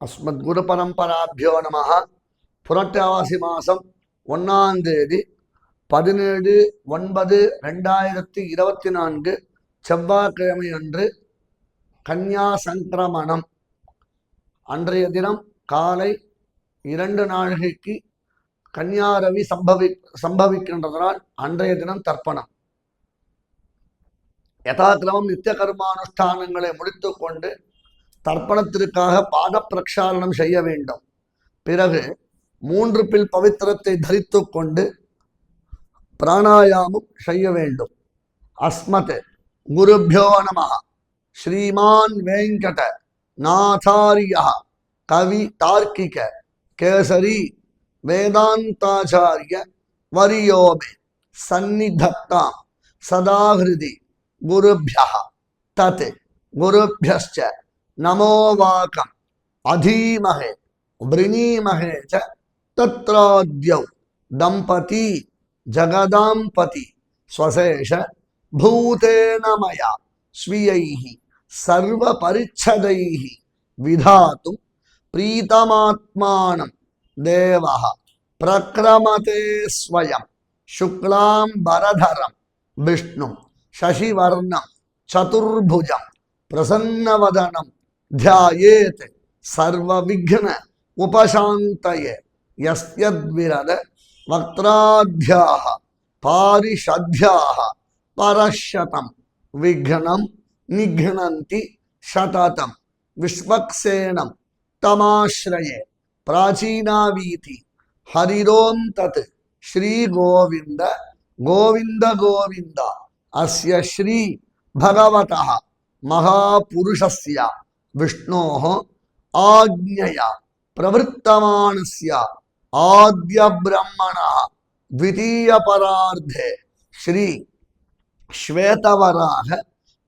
அஸ்மத் குரு பரம்பராபியோ நம புரட்டாசி மாதம் ஒன்றாம் தேதி பதினேழு ஒன்பது ரெண்டாயிரத்தி இருபத்தி நான்கு செவ்வாய்க்கிழமை அன்று கன்யா சங்கிரமணம். அன்றைய தினம் காலை இரண்டு நாழிகைக்கு கன்யாரவி சம்பவி சம்பவிக்கின்றதனால் அன்றைய தினம் தர்ப்பணம். யதாக்கிரமம் நித்திய கர்மானுஷ்டானங்களை முடித்துக்கொண்டு தர்ப்பணத்திற்காக பாத பிரக்ஷாலனம் செய்ய வேண்டும். பிறகு மூன்று பில் பவித்திரத்தை தரித்து கொண்டு பிராணாயாமம் செய்ய வேண்டும். அஸ்மத் குருபியோ நம ஸ்ரீமான் வெங்கட நாதாரியா கவி தார்க்கிக. கேசரி வேதாந்தாச்சாரிய. வரியோமே சந்நிதத்தாம் சதாஹிருதி. குருபியா தத். குருபியஸ்ச नमोवाकम अधीमहे, वृणीमहे च दंपती जगदापति स्वशेष भूतेन मया, स्वीयैः, सर्वपरिच्छदैः, विधातुं प्रीतमात्मानं, देवः, प्रक्रमते स्वयं शुक्लाम्बरधरं विष्णुं, शशिवर्णं, चतुर्भुजं, प्रसन्नवदनं ధ్యాయేత్ సర్వ విఘ్న ఉపశాంతయే. యస్యద్విరద వక్త్రాధ్యా పారిషధ్యా పరశతం విఘ్నం నిఘ్నంతి శతతం విశ్వక్సేనం తమాశ్రయే ప్రాచీనావీతి హరిరోం తత్ శ్రీగోవింద గోవింద గోవింద అస్య శ్రీ భగవత మహాపురుషస్య. विष्णोः आज्ञया, प्रवृत्तमानस्य आद्यब्रह्मणः द्वितीयपरार्धे श्री श्वेतवराह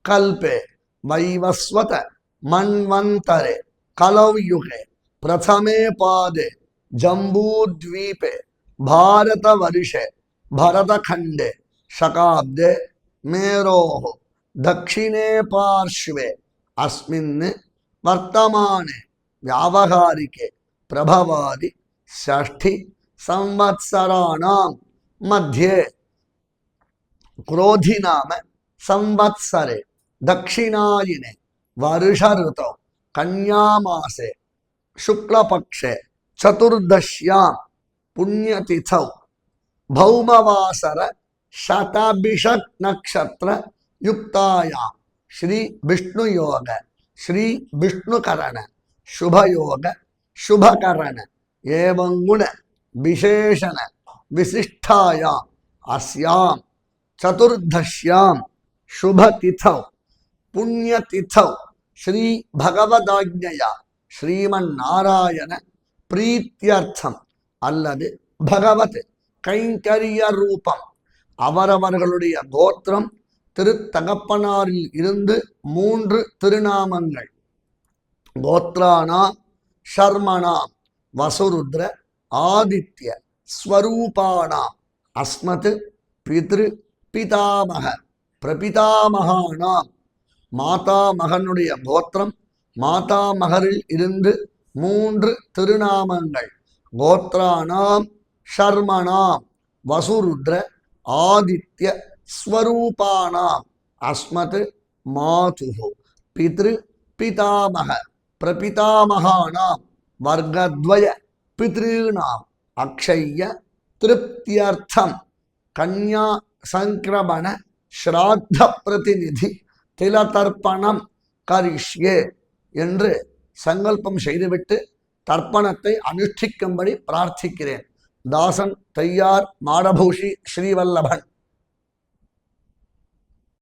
कल्पे वैवस्वत मन्वन्तरे, कलौयुगे, प्रथमे पादे, जम्बूद्वीपे, भारतवर्षे, भरतखण्डे, शकाब्दे, मेरोः, दक्षिणे पार्श्वे, अस्मिन् वर्तमाने, व्यावहारिके, प्रभवादि, षष्ठि संवत्सराणां मध्ये, क्रोधि नाम संवत्सरे, दक्षिणायिने वर्ष ऋतौ कन्यामासे, शुक्लपक्षे, चतुर्दश्यां, पुण्यतिथौ, भौमवासर, शतभिषक् नक्षत्र युक्तायां, श्री विष्णुयोग। ஸ்ரீ விஷ்ணுகரண சுபயோக சுபகரண ஏவங்குண விசேஷண விசிஷ்டாயாம் அஸ்யாம் சதுர்தஷ்யாம் சுபதிதௌ புண்ணியதிதௌ ஸ்ரீ பகவதாஜ்ஞயா ஸ்ரீமன் நாராயண பிரீத்தியர்த்தம் அல்லது பகவத் கைங்கரிய ரூபம். அவரவர்களுடைய கோத்திரம் திருத்தகப்பனாரில் இருந்து மூன்று திருநாமங்கள். கோத்ரானா ஷர்மனா வசுருத்ர ஆதித்ய ஸ்வரூபானா அஸ்மத் பித்ரு பிதாமக பிரபிதாமகானாம் மாதா மகனுடைய கோத்திரம் மாதா மகரில் இருந்து மூன்று திருநாமங்கள். கோத்ரானாம் ஷர்மணாம் வசுருத்ர ஆதித்ய ஸ்வரூபானாம். அஸ்மத் மாதுஹு. பித்ரு பிதாமக. பிரபிதாமகானாம். வர்க்கத்வய பித்ருணாம் அக்ஷய திருப்தியர்த்தம். கன்யா சங்கிரமண ஸ்ராத்த பிரதிநிதி திலதர்ப்பணம் கரிஷ்யே என்று சங்கல்பம் செய்துவிட்டு தர்ப்பணத்தை அனுஷ்டிக்கும்படி பிரார்த்திக்கிறேன். தாசன் தையார் மாடபூஷி ஸ்ரீவல்லபன்.